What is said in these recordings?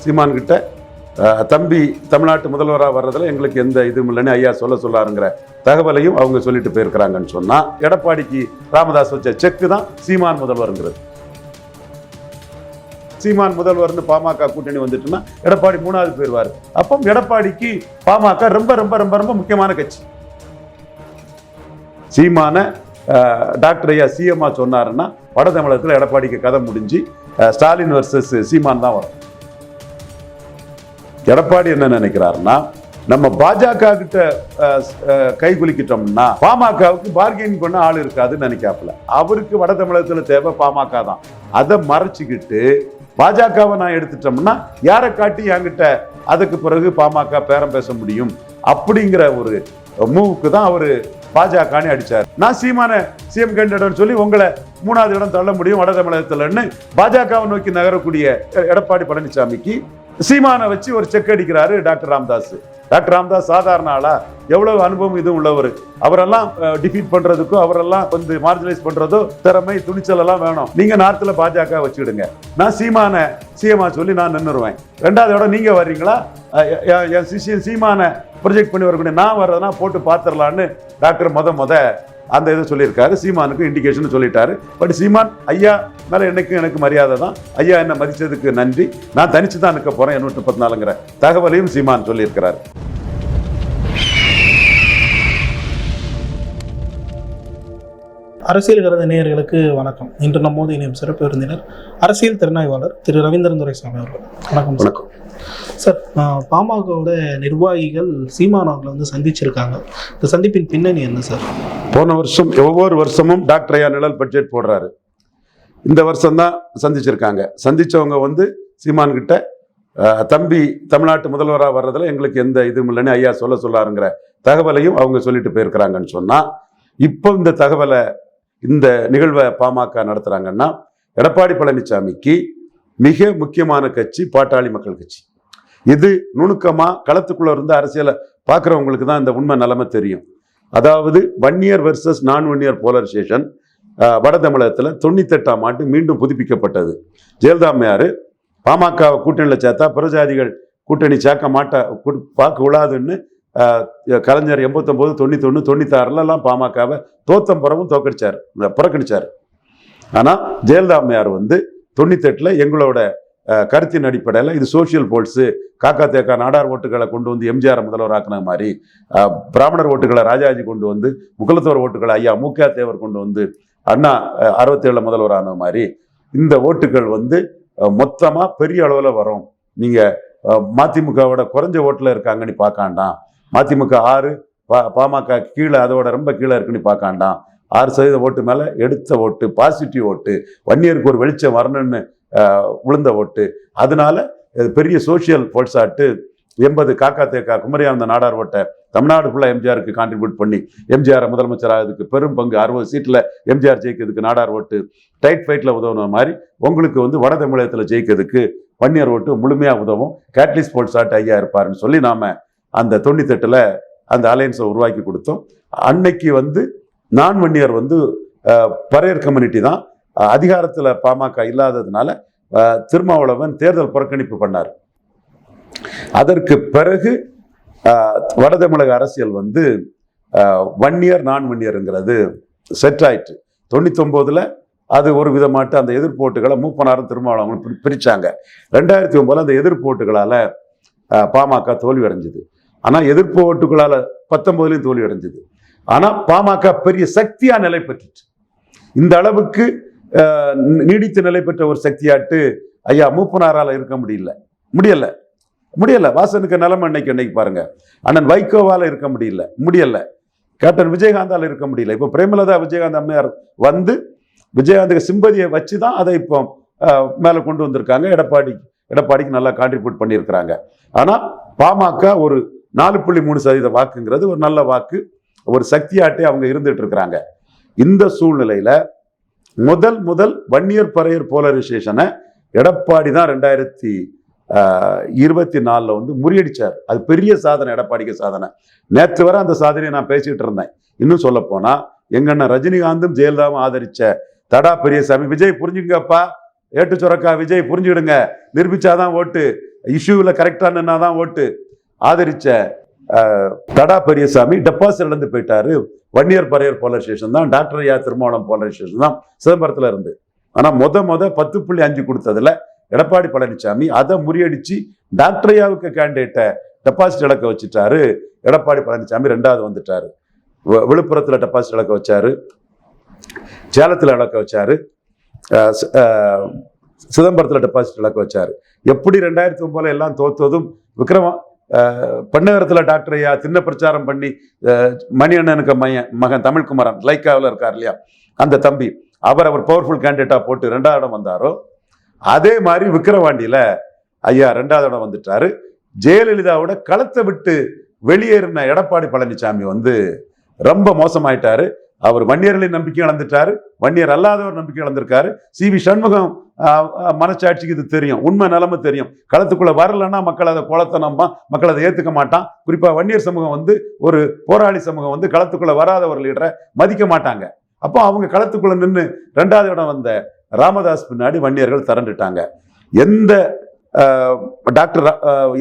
சீமான் கிட்ட தம்பி தமிழ்நாட்டு முதல்வராக வர்றதுல எங்களுக்கு எந்த இதுவும் இல்லைன்னு ஐயா சொல்ல சொல்லாருங்கிற தகவலையும் அவங்க சொல்லிட்டு போயிருக்கிறாங்கன்னு சொன்னா எடப்பாடிக்கு ராமதாஸ் வச்ச செக்கு தான் சீமான் முதல்வருங்கிறது. சீமான் முதல்வர்னு பாமக கூட்டணி வந்துட்டுன்னா எடப்பாடி மூணாவது போயிடுவார் அப்போ எடப்பாடிக்கு பாமக ரொம்ப ரொம்ப ரொம்ப ரொம்ப முக்கியமான கட்சி. சீமான டாக்டர் ஐயா சிஎம்மா சொன்னாருன்னா வட தமிழகத்தில் எடப்பாடிக்கு கதை முடிஞ்சு ஸ்டாலின் வர்சஸ் சீமான் தான் வரும். எடப்பாடி என்ன நினைக்கிறாருன்னா நம்ம பாஜக கிட்ட கை குலுக்கிட்டோம்னா பாமகவுக்கு பார்கெயின் பண்ண ஆள் இருக்காதுன்னு நினைக்காப்புல. அவருக்கு வட தமிழகத்தில் தேவை பாமக தான். அதை மறைச்சிக்கிட்டு பாஜகவை நான் எடுத்துட்டோம்னா யாரை காட்டி என்கிட்ட அதுக்கு பிறகு பாமக பேரம் பேச முடியும்? அப்படிங்கிற ஒரு மூவுக்கு தான் அவர் பாஜகன்னு அடிச்சார். நான் சீமான சிஎம் கேண்டிடேட் சொல்லி உங்களை மூணாவது இடம் தள்ள முடியும் வட தமிழகத்துலன்னு பாஜகவை நோக்கி நகரக்கூடிய எ- எடப்பாடி பழனிசாமிக்கு சீமானை வச்சு ஒரு செக் அடிக்கிறாரு டாக்டர் ராம்தாஸ். டாக்டர் ராமதாஸ் சாதாரண ஆளா? எவ்வளவு அனுபவம் இதுவும் உள்ளவர்? அவரெல்லாம் டிஃபீட் பண்றதுக்கும் அவரெல்லாம் வந்து மார்ஜினைஸ் பண்றதோ திறமை துணிச்சல் எல்லாம் வேணும். நீங்க நார்த்தில் பாஜக வச்சுக்கிடுங்க. நான் சீமான சீமா சொல்லி நான் நின்றுருவேன். ரெண்டாவது இடம் நீங்க வர்றீங்களா? என் சிஷியன் சீமான ப்ரொஜெக்ட் பண்ணி வரக்கூடிய நான் வர்றதுனா போட்டு பார்த்துடலான்னு டாக்டர் முத முத அந்த இதை சொல்லியிருக்காரு. சீமானுக்கு இண்டிகேஷன் சொல்லிட்டாரு. பட் சீமான் ஐயா மேல என்னைக்கும் எனக்கு மரியாதை தான். ஐயா என்ன மதிச்சதுக்கு நன்றி. நான் தனிச்சு தான் நிற்க போறேன். எண்ணூற்றி முப்பத்தி நாலுங்கிற தகவலையும் சீமான் சொல்லியிருக்கிறார். அரசியல் கருத நேயர்களுக்கு வணக்கம். இன்று நம்மோது இணையும் சிறப்பு விருந்தினர் அரசியல் திறனாய்வாளர் திரு. ரவீந்திரன் துரைசாமி அவர்கள். வணக்கம். வணக்கம். சார் பாமகவோட நிர்வாகிகள் சீமான் அவர்களை வந்து சந்திச்சிருக்காங்க. இந்த சந்திப்பின் பின்னணி என்ன சார்? போன வருஷம் ஒவ்வொரு வருஷமும் டாக்டர் ஐயா நிழல் பட்ஜெட் போடுறாரு. இந்த வருஷம் தான் சந்திச்சிருக்காங்க. சந்தித்தவங்க வந்து சீமான் கிட்ட தம்பி தமிழ்நாட்டு முதல்வராக வர்றதுல எங்களுக்கு எந்த இதுவும் இல்லைன்னு ஐயா சொல்ல சொல்லாருங்கிற தகவலையும் அவங்க சொல்லிட்டு போயிருக்கிறாங்கன்னு சொன்னால் இப்போ இந்த தகவலை இந்த நிகழ்வை பாமக நடத்துகிறாங்கன்னா எடப்பாடி பழனிசாமிக்கு மிக முக்கியமான கட்சி பாட்டாளி மக்கள் கட்சி. இது நுணுக்கமாக களத்துக்குள்ளே இருந்து அரசியலை பார்க்குறவங்களுக்கு தான் இந்த உண்மை நிலைமை தெரியும். அதாவது one year versus non one year polarisation வட தமிழகத்தில் தொண்ணூத்தெட்டாம் ஆண்டு மீண்டும் புதுப்பிக்கப்பட்டது. ஜெயலலிதா அம்மையார் பாமக கூட்டணியில் சேர்த்தா பிரஜாதிகள் கூட்டணி சேர்க்க மாட்டா பார்க்க விழாதுன்னு கலைஞர் எண்பத்தொம்போது தொண்ணூத்தொன்று தொண்ணூத்தாறுலலாம் பாமகவை தோத்தம் புறமும் தோக்கடிச்சார் புறக்கணிச்சார். ஆனால் ஜெயலலிதா அம்மையார் வந்து தொண்ணூத்தெட்டில் எங்களோட கருத்தின் அடிப்படையில் இது சோஷியல் போல்ஸு காக்கா தேக்கா நாடார் ஓட்டுகளை கொண்டு வந்து எம்ஜிஆர் முதல்வராக்குன மாதிரி பிராமணர் ஓட்டுகளை ராஜாஜி கொண்டு வந்து முகலத்தோர் ஓட்டுகளை ஐயா மூக்கா தேவர் கொண்டு வந்து அண்ணா அறுபத்தேழில் முதல்வர் ஆன மாதிரி இந்த ஓட்டுகள் வந்து மொத்தமாக பெரிய அளவில் வரும். நீங்கள் மதிமுகவோட குறைஞ்ச ஓட்டில் இருக்காங்கன்னு பார்க்காண்டாம். மதிமுக ஆறு பா பாமக கீழே அதோட ரொம்ப கீழே இருக்குன்னு பார்க்காண்டாம். ஆறு சதவீத ஓட்டு மேலே எடுத்த ஓட்டு பாசிட்டிவ் ஓட்டு வன்னியருக்கு ஒரு வெளிச்சம் வரணும்னு விழுந்த ஓட்டு. அதனால பெரிய சோஷியல் போல்ஸாட்டு எண்பது காக்கா தேக்கா குமரியானந்த நாடார் ஓட்டை தமிழ்நாடு ஃபுல்லாக எம்ஜிஆருக்கு கான்ட்ரிபியூட் பண்ணி எம்ஜிஆர் முதலமைச்சர் ஆகிறதுக்கு பெரும் பங்கு. அறுபது சீட்டில் எம்ஜிஆர் ஜெயிக்கிறதுக்கு நாடார் ஓட்டு. டைட் ஃபைட்டில் உதவுன மாதிரி உங்களுக்கு வந்து வட தமிழகத்தில் ஜெயிக்கிறதுக்கு வன்னியர் ஓட்டு முழுமையாக உதவும். கேட்லிஸ் ஸ்போர்ட்ஸ் ஆட்டு ஐயா இருப்பாருன்னு சொல்லி நாம அந்த தொண்ணூத்தெட்டில் அந்த அலையன்ஸை உருவாக்கி கொடுத்தோம். அன்னைக்கு வந்து நான் வன்னியர் வந்து பரையர் கம்யூனிட்டி தான். அதிகாரத்தில் பாமக இல்லாததுனால திருமாவளவன் தேர்தல் புறக்கணிப்பு பண்ணார். அதற்கு பிறகு வட தமிழக அரசியல் வந்து ஒன் இயர் நான் ஒன் இயருங்கிறது செட் ஆயிட்டு. தொண்ணூத்தொம்போதுல அது ஒரு விதமாட்டு அந்த எதிர்ப்போட்டுகளை மூப்பனாரும் திருமாவளவங்களும் பிரி- பிரிச்சாங்க. ரெண்டாயிரத்தி ஒன்பதுல அந்த எதிர்ப்போட்டுகளால பாமக தோல்வி அடைஞ்சது. ஆனால் எதிர்ப்பு ஓட்டுகளால் பத்தொன்பதுலயும் தோல்வி அடைஞ்சது. ஆனால் பாமக பெரிய சக்தியாக நிலை பெற்றுச்சு. இந்த அளவுக்கு நீடித்து நிலை பெற்ற ஒரு சக்தியாட்டு ஐயா மூப்பனாரால் இருக்க முடியல. முடியல. முடியல. வாசனுக்கு நிலைமை அன்னைக்கு அன்னைக்கு பாருங்க. அண்ணன் வைகோவால் இருக்க முடியல. முடியல. கேப்டன் விஜயகாந்தால் இருக்க முடியல. இப்போ பிரேமலதா விஜயகாந்த் அம்மையார் வந்து விஜயகாந்துக்கு சிம்பதியை வச்சு தான் அதை இப்போ மேலே கொண்டு வந்திருக்காங்க. எடப்பாடி எடப்பாடிக்கு நல்லா கான்ட்ரிபியூட் பண்ணியிருக்கிறாங்க. ஆனால் பாமக ஒரு நாலு புள்ளி மூணு சதவீத வாக்குங்கிறது ஒரு நல்ல வாக்கு. ஒரு சக்தியாட்டே அவங்க இருந்துட்டு இருக்கிறாங்க. இந்த சூழ்நிலையில முதல் முதல் வன்னியர் பறையர் போலரைசேஷனை எடப்பாடி தான் ரெண்டாயிரத்தி இருபத்தி நாலில் வந்து முறியடிச்சார். அது பெரிய சாதனை எடப்பாடிக்கு சாதனை. நேற்று வரை அந்த சாதனையை நான் பேசிக்கிட்டு இருந்தேன். இன்னும் சொல்ல போனால் எங்கண்ணா ரஜினிகாந்தும் ஜெயலலிதாவும் ஆதரிச்ச தடா பெரியசாமி விஜய் புரிஞ்சுங்கப்பா. ஏட்டு சுரக்கா விஜய் புரிஞ்சுக்கிடுங்க. நிரூபிச்சாதான் ஓட்டு. இஷ்யூவில் கரெக்டான தான் ஓட்டு. ஆதரிச்ச தடா பெரியசாமி டெபாசிட் இழந்து போயிட்டாரு வன்னியர் பரையர் போலீஸ் ஸ்டேஷன் தான். டாக்டர் ஐயா திருமாவளம் போலீஸ் ஸ்டேஷன் தான். சிதம்பரத்தில் இருந்து. ஆனால் மொத மொத பத்து புள்ளி அஞ்சு கொடுத்ததுல எடப்பாடி பழனிசாமி அதை முறியடிச்சு டாக்டர் ஐயாவுக்கு கேண்டிடேட்டை டெபாசிட் இழக்க வச்சுட்டாரு. எடப்பாடி பழனிசாமி ரெண்டாவது வந்துட்டாரு. விழுப்புரத்தில் டெபாசிட் இழக்க வச்சாரு. சேலத்தில் இழக்க வச்சாரு. சிதம்பரத்தில் டெபாசிட் இழக்க வச்சாரு. எப்படி ரெண்டாயிரத்தி ஒன்பதுல எல்லாம் தோத்ததும் விக்ரம பெண்ணகரத்தில் டாக்டர் ஐயா சின்ன பிரச்சாரம் பண்ணி மணி மணியண்ணனுக்கு மையன் மகன் தமிழ்குமரன் லைக்காவில் இருக்கார் இல்லையா? அந்த தம்பி அவர் அவர் பவர்ஃபுல் கேண்டிடேட்டாக போட்டு ரெண்டாவது இடம் வந்தாரோ அதே மாதிரி விக்கிரவாண்டியில ஐயா ரெண்டாவது இடம் வந்துட்டாரு. ஜெயலலிதாவோட களத்தை விட்டு வெளியேறின எடப்பாடி பழனிசாமி வந்து ரொம்ப மோசமாயிட்டாரு. அவர் வன்னியர்களின் நம்பிக்கை இழந்துட்டாரு. வன்னியர் அல்லாதவர் நம்பிக்கை இழந்திருக்காரு. சி வி சண்முகம் மனசாட்சிக்கு இது தெரியும். உண்மை நிலைமை தெரியும். களத்துக்குள்ள வரலன்னா மக்கள் அதை குளத்தை நம்ப மக்கள் அதை ஏற்றுக்க மாட்டான். குறிப்பாக வன்னியர் சமூகம் வந்து ஒரு போராளி சமூகம் வந்து களத்துக்குள்ள வராத ஒரு லீடரை மதிக்க மாட்டாங்க. அப்போ அவங்க களத்துக்குள்ள நின்று ரெண்டாவது இடம் வந்த ராமதாஸ் பின்னாடி வன்னியர்கள் திரண்டுட்டாங்க. எந்த டாக்டர்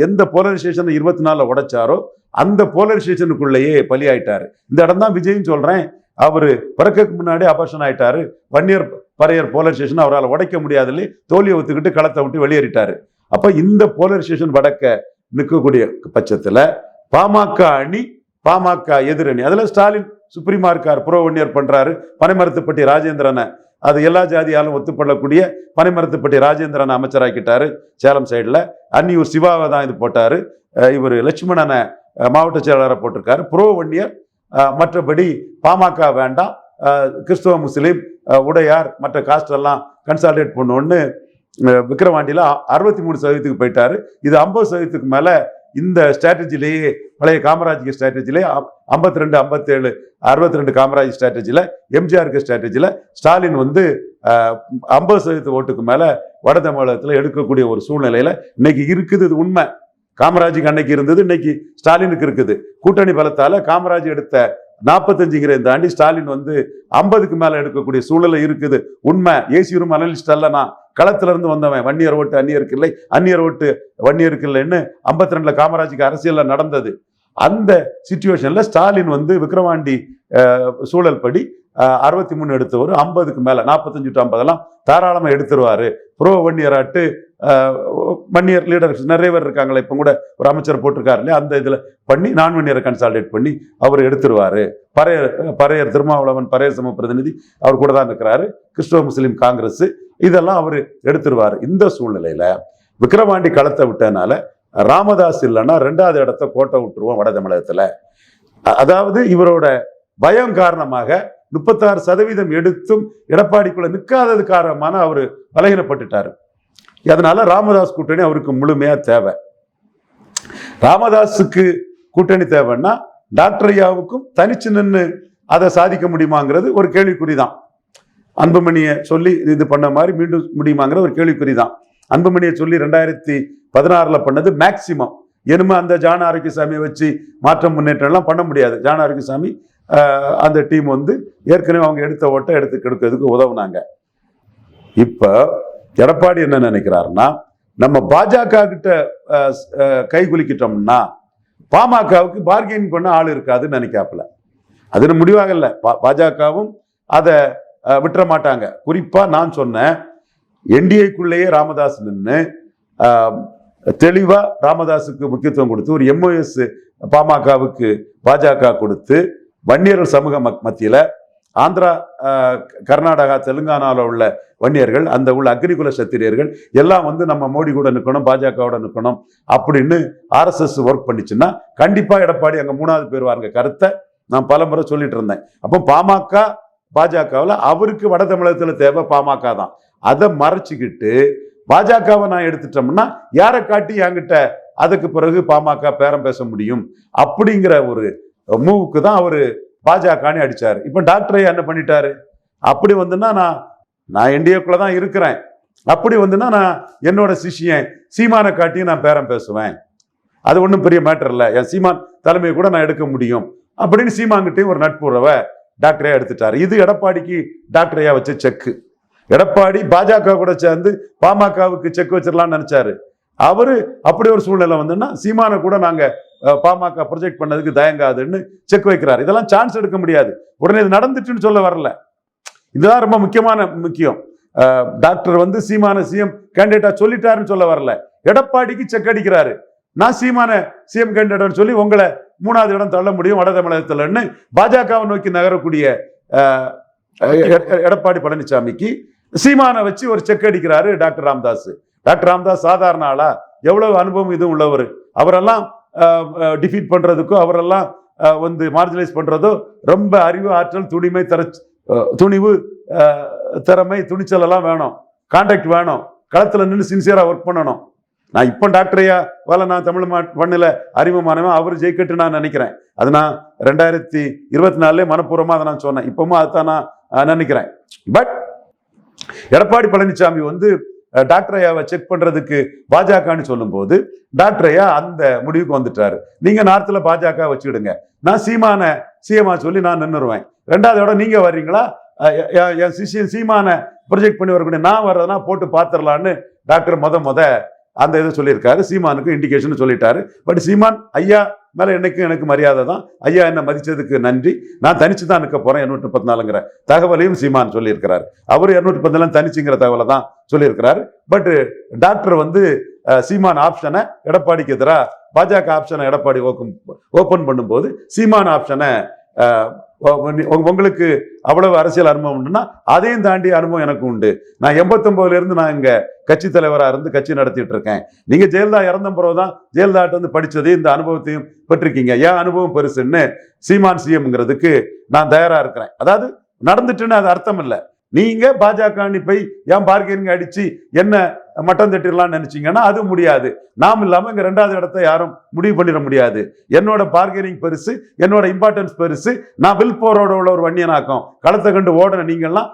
எந்த போலரைசேஷன் இருபத்தி நாலில் உடைச்சாரோ அந்த போலரைசேஷனுக்குள்ளேயே பலியாயிட்டார். இந்த இடம் தான் விஜய்னு சொல்கிறேன் அவர் பிறக்கக்கு முன்னாடி அபர்ஷன் ஆயிட்டாரு. வன்னியர் பறையர் போலரைசேஷன் அவரால் உடைக்க முடியாதுல்ல. தோல்வியை ஒத்துக்கிட்டு களத்தை விட்டு வெளியேறிட்டாரு. அப்போ இந்த போலரைசேஷன் வடக்க நிற்கக்கூடிய பட்சத்தில் பாமக அணி பாமக எதிரணி அதில் ஸ்டாலின் சுப்ரீமா இருக்கார் புறவன்னியர் பண்ணுறாரு பனைமரத்துப்பட்டி ராஜேந்திரனை அது எல்லா ஜாதியாலும் ஒத்துப்படக்கூடிய பனைமரத்துப்பட்டி ராஜேந்திரனை அமைச்சராக்கிட்டாரு. சேலம் சைடில் அன்னியூர் சிவாவை தான் இது போட்டார். இவர் லட்சுமணனை மாவட்ட செயலாளரை போட்டிருக்காரு. புரோ வன்னியர் மற்றபடி பாமக வேண்டாம். கிறிஸ்தவ முஸ்லீம் உடையார் மற்ற காஸ்ட் எல்லாம் கன்சால்டேட் பண்ணோன்னு விக்ரவாண்டியில் அறுபத்தி மூணு சதவீதத்துக்கு போயிட்டாரு. இது ஐம்பது சதவீதத்துக்கு மேலே இந்த ஸ்ட்ராட்டஜிலேயே பழைய காமராஜ் ஸ்ட்ராட்டஜிலே ஐம்பத்தி ரெண்டு ஐம்பத்தேழு அறுபத்தி ரெண்டு காமராஜ் ஸ்ட்ராட்டஜியில் எம்ஜிஆருக்கு ஸ்ட்ராட்டஜியில் ஸ்டாலின் வந்து ஐம்பது சதவீத ஓட்டுக்கு மேலே வட தமிழகத்தில் எடுக்கக்கூடிய ஒரு சூழ்நிலையில் இன்னைக்கு இருக்குது. இது உண்மை. காமராஜுக்கு அன்னைக்கு இருந்தது இன்னைக்கு ஸ்டாலினுக்கு இருக்குது. கூட்டணி பலத்தால காமராஜ் எடுத்த நாற்பத்தஞ்சுங்கிற தாண்டி ஸ்டாலின் வந்து ஐம்பதுக்கு மேல எடுக்கக்கூடிய சூழ்நிலை இருக்குது. உண்மை ஏசி ரூம் அனலிஸ்ட் அல்ல நான். களத்துல இருந்து வந்தவன் வன்னியர் ஓட்டு அந்நியருக்கு இல்லை. அந்நியர் ஓட்டு வன்னியருக்கு இல்லைன்னு ஐம்பத்தி ரெண்டுல காமராஜுக்கு அரசியல்ல நடந்தது. அந்த சுச்சுவேஷன்ல ஸ்டாலின் வந்து விக்கிரவாண்டி சூழல் படி அறுபத்தி மூணு எடுத்தவர் ஐம்பதுக்கு மேல நாற்பத்தஞ்சு டு ஐம்பதெல்லாம் தாராளமாக எடுத்துருவாரு. புரோ வன்னியராட்டு வன்னியர் லீடர்ஸ் நிறைய பேர் இருக்காங்களே இப்போ கூட ஒரு அமைச்சர் போட்டிருக்காரு இல்லையா அந்த இதுல பண்ணி நான் வன்னியரை கன்சால்டேட் பண்ணி அவர் எடுத்துருவாரு. பறையர் பறையர் திருமாவளவன் பறையர் சமூக பிரதிநிதி அவர் கூட தான் இருக்கிறாரு. கிறிஸ்துவ முஸ்லீம் காங்கிரஸ் இதெல்லாம் அவர் எடுத்துருவாரு. இந்த சூழ்நிலையில விக்ரவாண்டி களத்தை விட்டனால ராமதாஸ் இல்லைன்னா ரெண்டாவது இடத்த கோட்டை விட்டுருவோம் வட தமிழகத்தில். அதாவது இவரோட பயம் காரணமாக முப்பத்தாறு சதவீதம் எடுத்தும் எடப்பாடிக்குள்ள நிற்காதது காரணமான அவர் பலகீனப்பட்டுட்டார். அதனால ராமதாஸ் கூட்டணி அவருக்கு முழுமையா தேவை. ராமதாஸுக்கு கூட்டணி தேவைன்னா டாக்டர் ஐயாவுக்கும் தனிச்சு நின்று அதை சாதிக்க முடியுமாங்கிறது ஒரு கேள்விக்குறி தான் அன்புமணியை சொல்லி இது பண்ண மாதிரி மீண்டும் முடியுமாங்கிற ஒரு கேள்விக்குறி தான் அன்புமணியை சொல்லி ரெண்டாயிரத்தி பதினாறில் பண்ணது மேக்சிமம் இனிமே அந்த ஜான ஆரோக்கியசாமியை வச்சு மாற்றம் முன்னேற்றம்லாம் பண்ண முடியாது. ஜான ஆரோக்கியசாமி அந்த டீம் வந்து ஏற்கனவே அவங்க எடுத்த ஓட்டை எடுத்து கெடுக்கிறதுக்கு உதவுனாங்க. இப்போ எடப்பாடி என்ன நினைக்கிறாருன்னா நம்ம பாஜக கிட்ட கை குலுக்கிட்டோம்னா பாமகவுக்கு பார்கெயின் பண்ண ஆள் இருக்காதுன்னு நினைக்காப்புல. அது முடிவாகல பா- பாஜகவும் அதை விட்டுற மாட்டாங்க. குறிப்பா நான் சொன்னேன் என்டிஏக்குள்ளேயே ராமதாஸ் நின்று தெளிவா ராமதாஸுக்கு முக்கியத்துவம் கொடுத்து ஒரு எம்ஓஎஸ் பாமகவுக்கு பாஜக கொடுத்து வன்னியர்கள் சமூக மக்- மத்தியில ஆந்திரா கர்நாடகா தெலுங்கானாவில் உள்ள வன்னியர்கள் அந்த உள்ள அக்னிகுல சத்திரியர்கள் எல்லாம் வந்து நம்ம மோடி கூட நிற்கணும் பாஜகவோட நிற்கணும் அப்படின்னு ஆர்எஸ்எஸ் ஒர்க் பண்ணிச்சுன்னா கண்டிப்பாக எடப்பாடி அங்கே மூணாவது பேர் வாருங்க. கருத்தை நான் பலமுறை சொல்லிட்டு இருந்தேன். அப்போ பாமக பாஜகவில் அவருக்கு வட தமிழகத்தில் தேவை பாமக தான். அதை மறைச்சிக்கிட்டு பாஜகவை நான் எடுத்துட்டோம்னா யாரை காட்டி என்கிட்ட அதுக்கு பிறகு பாமக பேரம் பேச முடியும் அப்படிங்கிற ஒரு மூவுக்கு தான் அவர் பாஜகன்னு அடிச்சாரு. இப்போ டாக்டர் என்ன பண்ணிட்டாரு? அப்படி வந்துன்னா நான் நான் என்டிஏக்குள்ள தான் இருக்கிறேன். அப்படி வந்துன்னா நான் என்னோட சிஷியன் சீமானை காட்டியும் நான் பேரம் பேசுவேன். அது ஒன்றும் பெரிய மேட்டர் இல்லை. என் சீமான் தலைமையை கூட நான் எடுக்க முடியும். அப்படின்னு சீமான்கிட்டையும் ஒரு நட்புறவை டாக்டரையா எடுத்துட்டாரு. இது எடப்பாடிக்கு டாக்டரையா வச்ச செக்கு. எடப்பாடி பாஜக கூட சேர்ந்து பாமகவுக்கு செக் வச்சிடலாம்னு நினைச்சாரு. அவரு அப்படி ஒரு சூழ்நிலை வந்துன்னா சீமானை கூட நாங்க பாமக ப்ரொஜெக்ட் பண்ணதுக்கு தயங்காதுன்னு செக் வைக்கிறார். இதெல்லாம் சான்ஸ் எடுக்க முடியாது. உடனே இது நடந்துச்சுன்னு சொல்ல வரல. இதுதான் ரொம்ப முக்கியமான முக்கியம். டாக்டர் வந்து சீமான சிஎம் கேண்டிடேட்டா சொல்லிட்டாருன்னு சொல்ல வரல. எடப்பாடிக்கு செக் அடிக்கிறாரு. நான் சீமான சிஎம் கேண்டிடேட் சொல்லி உங்களை மூணாவது இடம் தள்ள முடியும் வட தமிழகத்துலன்னு பாஜகவை நோக்கி நகரக்கூடிய எடப்பாடி பழனிசாமிக்கு சீமானை வச்சு ஒரு செக் அடிக்கிறாரு டாக்டர் ராமதாஸ். டாக்டர் ராமதாஸ் சாதாரண ஆளா? எவ்வளவு அனுபவம் இது உள்ளவர்? அவரெல்லாம் டிஃபீட் பண்ணுறதுக்கோ அவரெல்லாம் வந்து மார்ஜினலைஸ் பண்ணுறதோ ரொம்ப அறிவு ஆற்றல் துணிமை தர துணிவு திறமை துணிச்சல் எல்லாம் வேணும். கான்டாக்ட் வேணும். களத்தில் நின்று சின்சியராக ஒர்க் பண்ணணும். நான் இப்போ டாக்டரையா வேலை நான் தமிழ் மண்ணில் அறிமுகமானவன் அவர் ஜெயிக்கட்டு நான் நினைக்கிறேன். அது நான் ரெண்டாயிரத்தி இருபத்தி நாலுலேயே மனப்பூர்வமாக அதை நான் சொன்னேன். இப்பவும் அதுதான் நான் நினைக்கிறேன். பட் எடப்பாடி பழனிசாமி வந்து டாக்டர் ஐயாவை செக் பண்றதுக்கு பாஜகன்னு சொல்லும்போது டாக்டர் ஐயா அந்த முடிவுக்கு வந்துட்டாரு. நீங்க நார்த்ல பாஜக வச்சுக்கிடுங்க. நான் சீமான சிஎம்ஆ சொல்லி நான் நின்னுருவேன் ரெண்டாவது இடம் நீங்க வர்றீங்களா? என் சிஷியன் சீமான ப்ரொஜெக்ட் பண்ணி வரக்கூடிய நான் வர்றதுனா போட்டு பார்த்துடலான்னு டாக்டர் முத முத அந்த இதை சொல்லியிருக்காரு. சீமானுக்கு இண்டிகேஷன் சொல்லிட்டாரு. பட் சீமான் ஐயா மேலே என்றைக்கும் எனக்கு மரியாதை தான். ஐயா என்னை மதித்ததுக்கு நன்றி. நான் தனிச்சு தான் நிற்க போகிறேன் இரநூற்றி முப்பத்தி தகவலையும் சீமான் சொல்லியிருக்கிறார். அவர் இரநூற்றி முப்பத்தி தனிச்சுங்கிற தகவலை தான் சொல்லியிருக்கிறார். பட் டாக்டர் வந்து சீமான் ஆப்ஷனை எடப்பாடிக்கு எதிராக பாஜக ஆப்ஷனை எடப்பாடி ஓக்கும் ஓப்பன் பண்ணும்போது சீமான் ஆப்ஷனை உங்களுக்கு அவ்வளவு அரசியல் அனுபவம் உண்டுன்னா அதையும் தாண்டி அனுபவம் எனக்கு உண்டு. நான் எண்பத்தொன்பதுல இருந்து நான் இங்க கட்சி தலைவராக இருந்து கட்சி நடத்திட்டு இருக்கேன். நீங்க ஜெயலலிதா இறந்த பிறகுதான் ஜெயலலிதாட்ட வந்து படித்ததையும் இந்த அனுபவத்தையும் பெற்றிருக்கீங்க. ஏன் அனுபவம் பெருசுன்னு? சீமான் சிஎம்ங்கிறதுக்கு நான் தயாரா இருக்கிறேன். அதாவது நடந்துட்டுன்னு அது அர்த்தம் இல்லை. நீங்க பாஜக போய் ஏன் பார்க்கிங் அடிச்சு என்ன மட்டம் தட்டிடலாம்னு நினைச்சீங்கன்னா அது முடியாது. நாம் இல்லாம இங்க ரெண்டாவது இடத்த யாரும் முடிவு பண்ணிட முடியாது. என்னோட பார்கெனிங் பெருசு என்னோட இம்பார்ட்டன்ஸ் பெருசு. நான் வில் போரோட உள்ள ஒரு வன்னியனாக்கம். களத்தை கண்டு ஓடுன நீங்கள்லாம்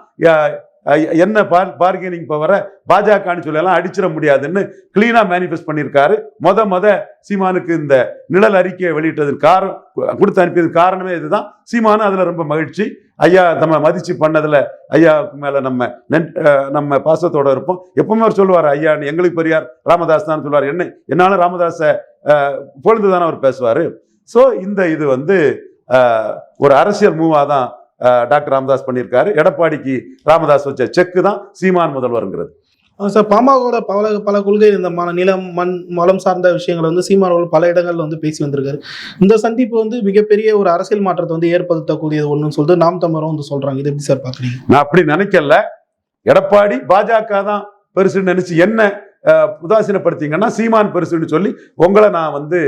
என்ன பார் பார்கெனிங் பவரை பாஜகன்னு சொல்லலாம் அடிச்சிட முடியாதுன்னு கிளீனாக மேனிஃபெஸ்ட் பண்ணியிருக்காரு. மொத மொத சீமானுக்கு இந்த நிழல் அறிக்கையை வெளியிட்டதன் காரணம் கொடுத்து அனுப்பியதுக்கு காரணமே இதுதான். சீமானும் அதில் ரொம்ப மகிழ்ச்சி. ஐயா நம்ம மதிச்சு பண்ணதில் ஐயாவுக்கு மேலே நம்ம நென் நம்ம பாசத்தோடு இருப்போம். எப்பவுமே அவர் சொல்லுவார் ஐயா எங்களுக்கு பெரியார் ராமதாஸ் தான் சொல்லுவார். என்ன என்னாலும் ராமதாஸை பொழுது தானே அவர் பேசுவார். ஸோ இந்த இது வந்து ஒரு அரசியல் மூவாக தான் டாக்டர் ராமதாஸ் பண்ணியிருக்காரு. எடப்பாடிக்கு ராமதாஸ் வச்ச செக்கு தான் சீமான் முதல்வருங்கிறது. சார் பாமகவோட பல பல கொள்கை இந்த மன நிலம் மண் வளம் சார்ந்த விஷயங்களை வந்து சீமான் அவர்கள் பல இடங்கள்ல வந்து பேசி வந்திருக்காரு. இந்த சந்திப்பு வந்து மிகப்பெரிய ஒரு அரசியல் மாற்றத்தை வந்து ஏற்படுத்தக்கூடியது ஒன்றுன்னு சொல்லிட்டு நாம் தமிழரும் வந்து சொல்றாங்க. இது எப்படி சார் பாக்குறீங்க நான் அப்படி நினைக்கல. எடப்பாடி பாஜக தான் பெருசுன்னு நினைச்சு என்ன உதாசீனப்படுத்தீங்கன்னா சீமான் பெருசுன்னு சொல்லி உங்களை நான் வந்து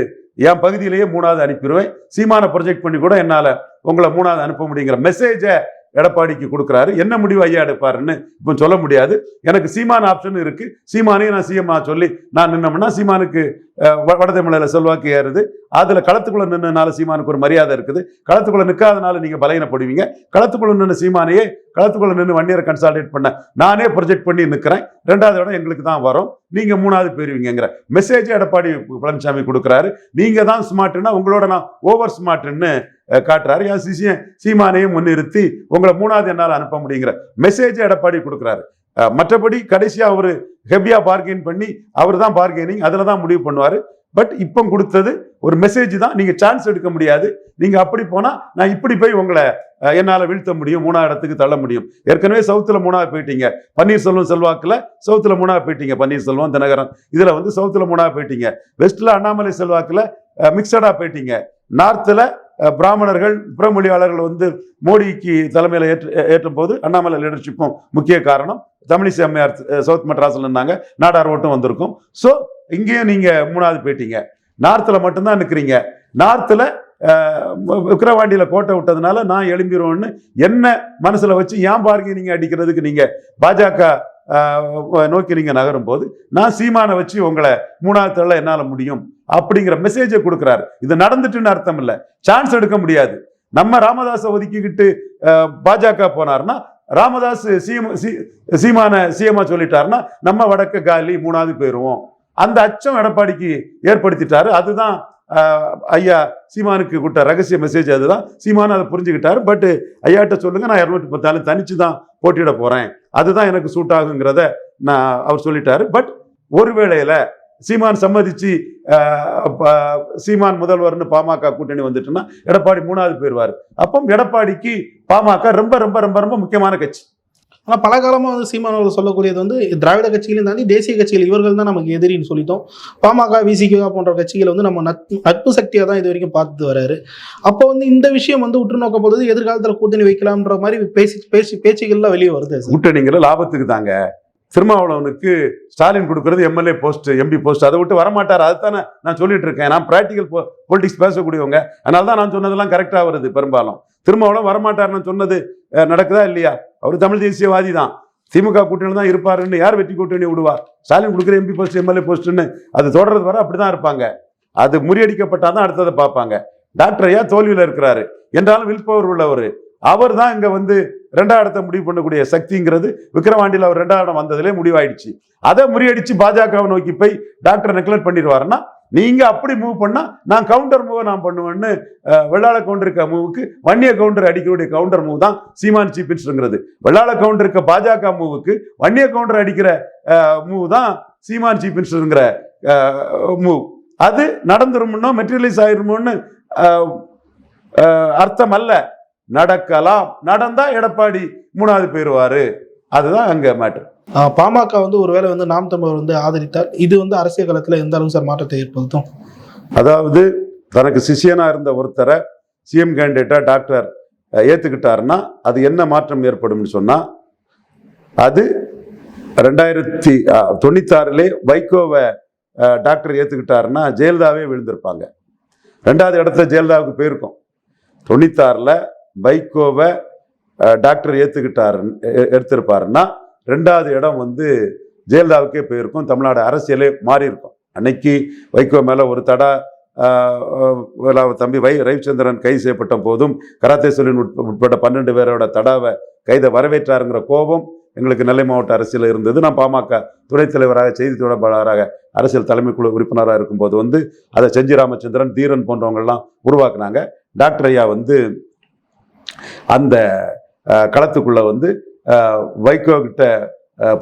என் பகுதியிலேயே மூணாவது அனுப்பிடுவேன் சீமானை ப்ரொஜெக்ட் பண்ணி கூட என்னால உங்களை மூணாவது அனுப்ப முடியுங்கிற மெசேஜை எடப்பாடிக்கு கொடுக்குறாரு. என்ன முடிவு ஐயா எடுப்பாருன்னு இப்போ சொல்ல முடியாது. எனக்கு சீமான் ஆப்ஷன் இருக்கு. சீமானையும் நான் சிஎம்மா சொல்லி நான் நின்னோம்னா சீமானுக்கு வடதமிழில் செல்வாக்கு ஏறுது. அதில் களத்துக்குள்ளே நின்னனால சீமானுக்கு ஒரு மரியாதை இருக்குது. களத்துக்குள்ளே நிற்காதனால நீங்கள் பலகீனப்படுவீங்க. களத்துக்குள்ள நின்று சீமானையே களத்துக்குள்ளே நின்று வன்னியரை கன்சால்டேட் பண்ண நானே ப்ரொஜெக்ட் பண்ணி நிற்கிறேன் ரெண்டாவது இடம் எங்களுக்கு தான் வரும். நீங்கள் மூணாவது போயிருவீங்கிற மெசேஜ் எடப்பாடி பழனிசாமி கொடுக்குறாரு. நீங்கள் தான் ஸ்மார்ட்னா உங்களோட நான் ஓவர் ஸ்மார்ட்டுன்னு காட்டுறாரு. என் சிசியன் சீமானையும் முன்னிறுத்தி உங்களை மூணாவது என்னால் அனுப்ப முடியுங்கிற மெசேஜ் எடப்பாடி கொடுக்குறாரு. மற்றபடி கடைசியாக அவரு ஹெவியா பார்கெயின் பண்ணி அவர் தான் பார்கெனிங் அதில் தான் முடிவு பண்ணுவார். பட் இப்போ கொடுத்தது ஒரு மெசேஜ் தான் நீங்கள் சான்ஸ் எடுக்க முடியாது. நீங்கள் அப்படி போனால் நான் இப்படி போய் உங்களை என்னால் வீழ்த்த முடியும் மூணாவது இடத்துக்கு தள்ள முடியும். ஏற்கனவே சவுத்தில் மூணாவது போயிட்டீங்க. பன்னீர்செல்வம் செல்வாக்கில் சவுத்தில் மூணாவது போயிட்டீங்க பன்னீர்செல்வம் தினகரன். இதில் வந்து சவுத்தில் மூணாவது போயிட்டீங்க. வெஸ்ட்டில் அண்ணாமலை செல்வாக்கில் மிக்சடாக போயிட்டீங்க. நார்த்தில் பிராமணர்கள் புறமொழியாளர்கள் வந்து மோடிக்கு தலைமையில் ஏற்று ஏற்றும் போது அண்ணாமலை லீடர்ஷிப்பும் முக்கிய காரணம். தமிழிசை அம்மையார் சவுத் மெட்ராஸில் இருந்தாங்க. நாடார் ஓட்டும் வந்திருக்கும். ஸோ இங்கேயும் நீங்கள் மூணாவது போயிட்டீங்க. நார்த்தில் மட்டும்தான் நிற்கிறீங்க நார்த்தில் விக்கிரவாண்டியில் கோட்டை விட்டதுனால நான் எழும்பிடுவோன்னு என்ன மனசில் வச்சு ஏன் பார்க்க அடிக்கிறதுக்கு நீங்கள் பாஜக நோக்கி நீங்கள் நகரும் போது நான் சீமானை வச்சு உங்களை மூணாவது தள்ள என்னால் முடியும் அப்படிங்கிற மெசேஜை கொடுக்குறாரு. இது நடந்துட்டுன்னு அர்த்தம் இல்லை. சான்ஸ் எடுக்க முடியாது. நம்ம ராமதாஸை ஒதுக்கிக்கிட்டு பாஜக போனார்னா ராமதாஸ் சீம சீ- சீமான சீமா சொல்லிட்டாருன்னா நம்ம வடக்கு காலி மூணாவது போயிடுவோம் அந்த அச்சம் எடப்பாடிக்கு ஏற்படுத்திட்டாரு. அதுதான் ஐயா சீமானுக்கு கொடுத்த ரகசிய மெசேஜ் அதுதான். சீமான் அதை புரிஞ்சுக்கிட்டாரு. பட் ஐயாட்ட சொல்லுங்க நான் இரநூத்தி பத்தாலும் தனிச்சு தான் போட்டியிட போறேன். அதுதான் எனக்கு சூட் ஆகுங்கிறத நான் அவர் சொல்லிட்டாரு. பட் ஒரு வேளையில சீமான் சம்மதிச்சு சீமான் முதல்வர்னு பாமக கூட்டணி வந்துட்டுன்னா எடப்பாடி மூணாவது போயிடுவார் அப்போ எடப்பாடிக்கு பாமக ரொம்ப ரொம்ப ரொம்ப ரொம்ப முக்கியமான கட்சி. ஆனால் பல காலமாக வந்து சீமான் அவர்கள் சொல்லக்கூடியது வந்து திராவிட கட்சிகளையும் தாண்டி தேசிய கட்சிகள் இவர்கள் தான் நமக்கு எதிரின்னு சொல்லிட்டோம். பாமக விசிகா போன்ற கட்சிகளை வந்து நம்ம நட்பு நட்பு தான் இது வரைக்கும் பார்த்துட்டு வராரு. அப்போ வந்து இந்த விஷயம் வந்து உற்று பொழுது எதிர்காலத்தில் கூட்டணி வைக்கலாம்ன்ற மாதிரி பேசி பேசி பேச்சுகள்லாம் வெளியே வருது கூட்டணிங்கிற லாபத்துக்கு தாங்க. திருமாவளவனுக்கு ஸ்டாலின் கொடுக்கறது எம்எல்ஏ போஸ்ட் எம்பி போஸ்ட் அதை விட்டு வரமாட்டார். அதுதானே நான் சொல்லிட்டு இருக்கேன். நான் ப்ராக்டிக்கல் பொலிட்டிக்ஸ் பேசக்கூடியவங்க. அதனால தான் நான் சொன்னதெல்லாம் கரெக்டாக வருது பெரும்பாலும். திருமாவளவன் வரமாட்டார்னு சொன்னது நடக்குதா இல்லையா? அவர் தமிழ் தேசியவாதி தான். திமுக கூட்டணி தான் இருப்பாருன்னு யார் வெற்றி கூட்டணி விடுவா? ஸ்டாலின் கொடுக்குற எம்பி போஸ்ட் எம்எல்ஏ போஸ்ட்னு அது தொடர்றது வர அப்படிதான் இருப்பாங்க. அது முறியடிக்கப்பட்டால் தான் அடுத்ததை பார்ப்பாங்க. டாக்டர் ஐயா தோல்வியில் இருக்கிறாரு. என்றாலும் வில் பவர் உள்ளவர். அவர் தான் இங்கே வந்து ரெண்டாம் இடத்தை முடிவு பண்ணக்கூடிய சக்திங்கிறது. விக்ரவாண்டியில் அவர் ரெண்டாம் இடம் வந்ததிலே முடிவாயிடுச்சு. அதை முறியடிச்சு பாஜகவை நோக்கி போய் டாக்டர் நெக்லெக்ட் பண்ணிடுவாருன்னா நீங்க அப்படி மூவ் பண்ணா நான் கவுண்டர் மூவை நான் பண்ணுவேன்னு வெள்ளாள கவுண்டர் இருக்க மூவுக்கு வன்னிய கவுண்டர் அடிக்கக்கூடிய கவுண்டர் மூவ் தான் சீமான் சீப் மினிஸ்டருங்கிறது வெள்ளாள கவுண்டர் இருக்க பாஜக மூவுக்கு வன்னிய கவுண்டர் அடிக்கிற மூவ் தான் சீமான் சீப் மினிஸ்டருங்கிற மூவ் அது நடந்துருமோ மெட்டீரியலைஸ் ஆயிருமோன்னு அர்த்தம் அல்ல. நடக்கலாம். நடந்தா எடப்பாடி மூணாவது போயிடுவாரு. அதுதான் அங்க மேட்டர் ஆஹ் பாமக வந்து ஒருவேளை வந்து நாம் தமிழர் வந்து ஆதரித்தால் இது வந்து அரசியல் களத்துல எந்த அளவுக்கு சார் மாற்றத்தை ஏற்படுத்தும்? அதாவது தனக்கு சிஷியனா இருந்த ஒருத்தரை சிஎம் கேண்டிடேட்டா டாக்டர் அஹ், ஏத்துக்கிட்டாருன்னா அது என்ன மாற்றம் ஏற்படும்னு சொன்னா அது ரெண்டாயிரத்தி தொண்ணூத்தாறுலே வைகோவை டாக்டர் ஏத்துக்கிட்டாருன்னா ஜெயலலிதாவே விழுந்திருப்பாங்க. ரெண்டாவது இடத்துல ஜெயலலிதாவுக்கு போயிருக்கோம். தொண்ணூத்தாறுல வைகோவை டாக்டர் ஏற்றுக்கிட்டார் எ- எடுத்திருப்பாருன்னா ரெண்டாவது இடம் வந்து ஜெயலலிதாவுக்கே போயிருக்கும் தமிழ்நாடு அரசியலே மாறி இருக்கும் அன்னைக்கு வைகோ மேலே ஒரு தடா தம்பி வை ரவிச்சந்திரன் கைது செய்யப்பட்ட போதும் கராத்தேஸ்வரின் உட்பட உட்பட்ட பன்னெண்டு பேரோட தடாவை கைதை வரவேற்றாருங்கிற கோபம் எங்களுக்கு நெல்லை மாவட்ட அரசியல் இருந்தது. நான் பாமக துணைத் தலைவராக செய்தி தொடர்பாளராக அரசியல் தலைமை குழு உறுப்பினராக இருக்கும்போது வந்து அதை செஞ்சி ராமச்சந்திரன் தீரன் போன்றவங்கள்லாம் உருவாக்குனாங்க. டாக்டர் ஐயா வந்து அந்த களத்துக்குள்ள வந்து வைகோ கிட்ட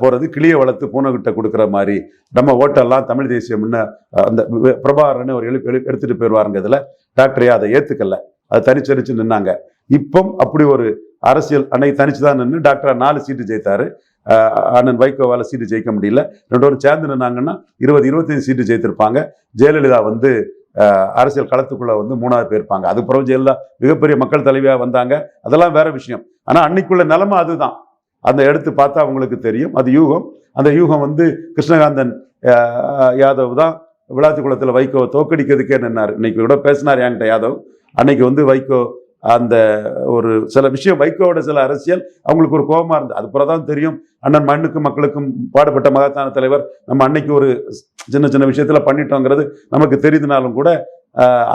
போறது கிளிய வளர்த்து பூனை கிட்ட கொடுக்குற மாதிரி. நம்ம ஓட்டெல்லாம் தமிழ் தேசியம்னு ஆஹ், அந்த பிரபாகரன் ஒரு எழு எழு- எடுத்துட்டு போயிடுவாருங்கிறதுல டாக்டரையா அதை ஏத்துக்கல. அது தனிச்சரிச்சு நின்னாங்க. இப்போ அப்படி ஒரு அரசியல் அன்னைக்கு தனிச்சு தான் நின்று டாக்டர் நாலு சீட்டு ஜெயித்தாரு. அண்ணன் வைகோவால் சீட்டு ஜெயிக்க முடியல. ரெண்டு பேரும் சேர்ந்து நின்னாங்கன்னா இருபது இருபத்தஞ்சு சீட்டு ஜெயித்திருப்பாங்க. ஜெயலலிதா வந்து அரசியல் களத்துக்குள்ள வந்து மூணாவது போயிருப்பாங்க அதுக்கப்புறம் ஜெயலலிதா மிகப்பெரிய மக்கள் தலைவியாக வந்தாங்க. அதெல்லாம் வேற விஷயம். ஆனால் அன்னைக்குள்ள நிலைமை அதுதான். அந்த எடுத்து பார்த்தா அவங்களுக்கு தெரியும். அது யூகம். அந்த யூகம் வந்து கிருஷ்ணகாந்தன் யாதவ் தான் விளாத்திக்குளத்தில் வைகோ தோக்கடிக்கிறதுக்கே நின்னார். இன்னைக்கு கூட பேசினார் என்கிட்ட யாதவ். அன்னைக்கு வந்து வைகோ அந்த ஒரு சில விஷயம் வைகோவோட சில அரசியல் அவங்களுக்கு ஒரு கோபமாக இருந்தது. அது பிறகு தான் தெரியும். அண்ணன் மண்ணுக்கும் மக்களுக்கும் பாடுபட்ட மகத்தான தலைவர். நம்ம அன்னைக்கு ஒரு சின்ன சின்ன விஷயத்தில் பண்ணிட்டோங்கிறது நமக்கு தெரியுதுனாலும் கூட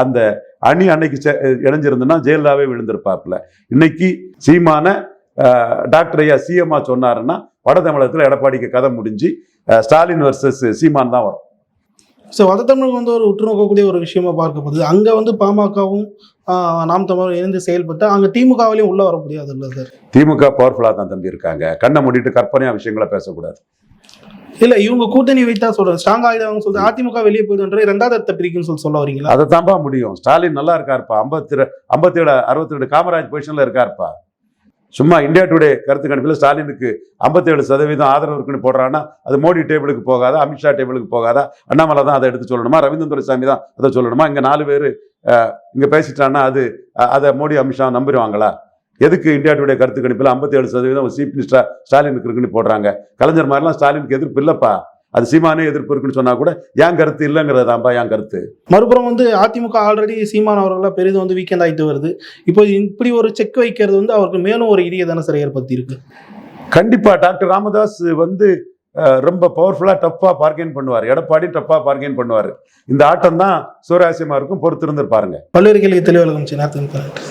அந்த அணி அன்னைக்கு இணைஞ்சிருந்துன்னா ஜெயலலிதாவே விழுந்திருப்பாப்புல. இன்னைக்கு சீமான டாக்டர் ஐயா சிஎம்மா சொன்னாருன்னா வட தமிழகத்தில் எடப்பாடிக்கு கதை முடிஞ்சு ஸ்டாலின் வர்சஸ் சீமான் தான் வரும். ஸோ வடதமிழகம் வந்து ஒரு உற்று நோக்கக்கூடிய ஒரு விஷயமா பார்க்கப்படுது. அங்க வந்து பாமகவும் நாம் தமிழர் இணைந்து செயல்பட்டு அங்க திமுகவிலையும் உள்ள வர முடியாது இல்லை சார் திமுக பவர்ஃபுல்லாக தான் தம்பி இருக்காங்க. கண்ணை மூடிட்டு கற்பனையா விஷயங்களை பேசக்கூடாது. இல்ல இவங்க கூட்டணி வைத்தா சொல்றேன். ஸ்ட்ராங் ஆயிடுவாங்க சொல்றது அதிமுக வெளியே போயிடுன்ற ரெண்டாவது இடத்த பிரிக்கும் சொல்லி சொல்ல வரீங்களா? அதை தான்ப்பா முடியும். ஸ்டாலின் நல்லா இருக்காருப்பா. ஐம்பத்தி ஐம்பத்தி ஏழு அறுபத்தி ரெண்டு காமராஜ் பொசிஷன்ல இருக்காருப்பா. சும்மா இந்தியா டுடே கருத்து கணிப்பில் ஸ்டாலினுக்கு 57% சதவீதம் ஆதரவு இருக்குன்னு போடுறான்னா அது மோடி டேபிளுக்கு போகாதா அமித்ஷா டேபிளுக்கு போகாதா? அண்ணாமலை தான் அதை எடுத்து சொல்லணுமா? ரவீந்திரன் துரைசாமி தான் அதை சொல்லணுமா? இங்க நாலு பேர் இங்க பேசிட்டான்னா அது அதை மோடி அமித்ஷா நம்பிடுவாங்களா? எதுக்கு இந்தியா டுடே கருத்து கணிப்பில் 57% சதவீதம் சீஃப் மினிஸ்டர் ஸ்டாலினுக்கு இருக்குன்னு போடுறாங்க. கலைஞர் மாதிரிலாம் ஸ்டாலினுக்கு எதிர்ப்பு இல்லப்பா. அது சீமானே எதிர்ப்பு இருக்குன்னு சொன்னா கூட என் கருத்து இல்லைங்கிறதாம்பா என் கருத்து? மறுபுறம் வந்து அதிமுக ஆல்ரெடி சீமான் அவர்களாம் பெரிதும் வந்து வீக்கெண்ட் ஆயிட்டு வருது. இப்போ இப்படி ஒரு செக் வைக்கிறது வந்து அவருக்கு மேலும் ஒரு இடியை தானே சார் ஏற்படுத்தி இருக்கு கண்டிப்பா டாக்டர் ராமதாஸ் வந்து ரொம்ப பவர்ஃபுல்லா டஃப்பா பார்கெயின் பண்ணுவார். எடப்பாடி டஃப்பா பார்கெயின் பண்ணுவார். இந்த ஆட்டம் தான் சூராசியமா இருக்கும் பொறுத்திருந்து பாருங்க பல்வேறு கேள்வி நேரத்துக்கு